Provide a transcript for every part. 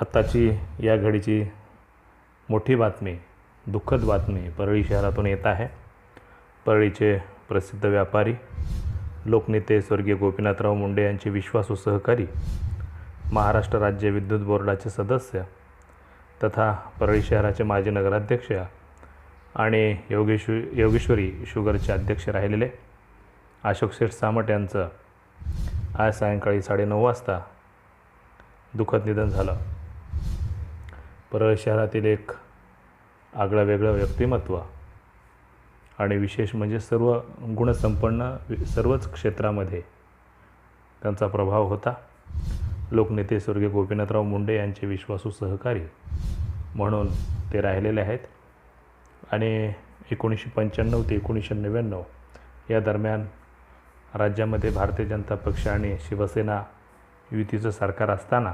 आत्ताची या घडीची मोठी बातमी दुःखद बातमी परळी शहरातून येत आहे. परळीचे प्रसिद्ध व्यापारी लोकनेते स्वर्गीय गोपीनाथराव मुंडे यांचे विश्वासू सहकारी महाराष्ट्र राज्य विद्युत बोर्डाचे सदस्य तथा परळी शहराचे माजी नगराध्यक्ष आणि योगेश्व योगेश्वरी शुगरचे अध्यक्ष राहिलेले. अशोक शेठ सामट यांचं आज सायंकाळी साडेनऊ वाजता दुःखद निधन झालं. परळ शहरातील एक आगळं वेगळं व्यक्तिमत्व आणि विशेष म्हणजे सर्व गुणसंपन्न सर्वच क्षेत्रामध्ये त्यांचा प्रभाव होता. लोकनेते स्वर्गीय गोपीनाथराव मुंडे यांचे विश्वासू सहकारी म्हणून ते राहिलेले आहेत. आणि एकोणीसशे पंच्याण्णव ते एकोणीसशे नव्याण्णव या दरम्यान राज्यामध्ये भारतीय जनता पक्ष आणि शिवसेना युतीचं सरकार असताना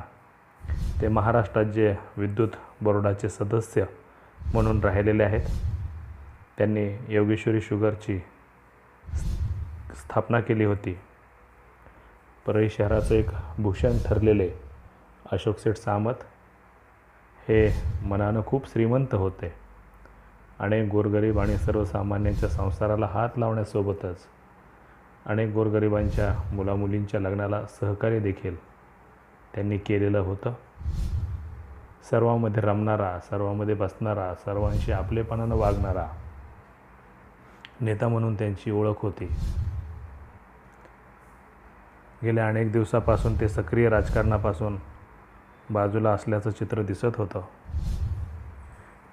ते महाराष्ट्रात जे विद्युत बोर्डाचे सदस्य म्हणून राहिलेले आहेत. त्यांनी योगेश्वरी शुगरची स्थापना केली होती. परळी शहराचं एक भूषण ठरलेले अशोक सेठ सामत हे मनानं खूप श्रीमंत होते अनेक गोरगरीब आणि सर्वसामान्यांच्या संसाराला हात लावण्यासोबतच अनेक गोरगरिबांच्या मुलामुलींच्या लग्नाला सहकार्य देखील त्यांनी केलेलं होतं. सर्वामध्ये रमणारा सर्वामध्ये बसणारा सर्वांशी आपलेपणानं वागणारा नेता म्हणून त्यांची ओळख होती. गेल्या अनेक दिवसापासून ते सक्रिय राजकारणापासून बाजूला असल्याचं चित्र दिसत होतं.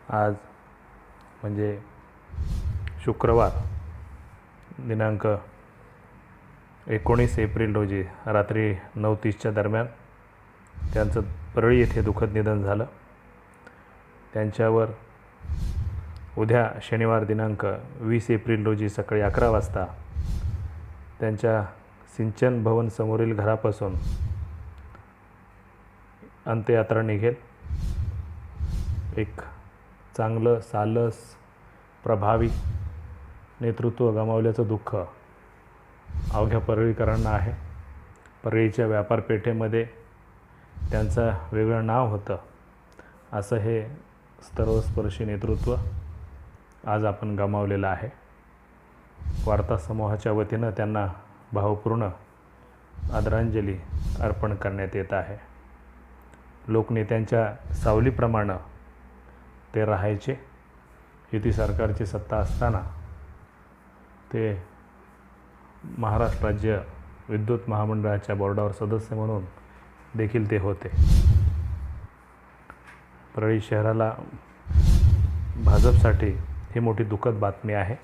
आज म्हणजे शुक्रवार दिनांक एकोणीस एप्रिल रोजी रात्री नऊ तीसच्या दरम्यान त्यांचं परळी येथे दुःखद निधन झालं. त्यांच्यावर उद्या शनिवार दिनांक वीस एप्रिल रोजी सकाळी अकरा वाजता त्यांच्या सिंचन भवन समोरील घरापासून अंत्ययात्रा निघेल. एक चांगलं सालस प्रभावी नेतृत्व गमावल्याचं दुःख अवघ्या परळीकरांना आहे. परळीच्या व्यापारपेठेमध्ये त्यांचं वेगळं नाव होतं. असं हे सर्वस्पर्शी नेतृत्व आज आपण गमावलेलं आहे. वार्ता समूहाच्या वतीनं त्यांना भावपूर्ण आदरांजली अर्पण करण्यात येत आहे. लोकनेत्यांच्या सावलीप्रमाणे ते राहायचे. युती सरकारची सत्ता असताना ते महाराष्ट्र राज्य विद्युत महामंडळाच्या बोर्डावर सदस्य म्हणून देखील ते होते. परळी शहराला भाजपसाठी ही मोठी दुःखद बातमी आहे.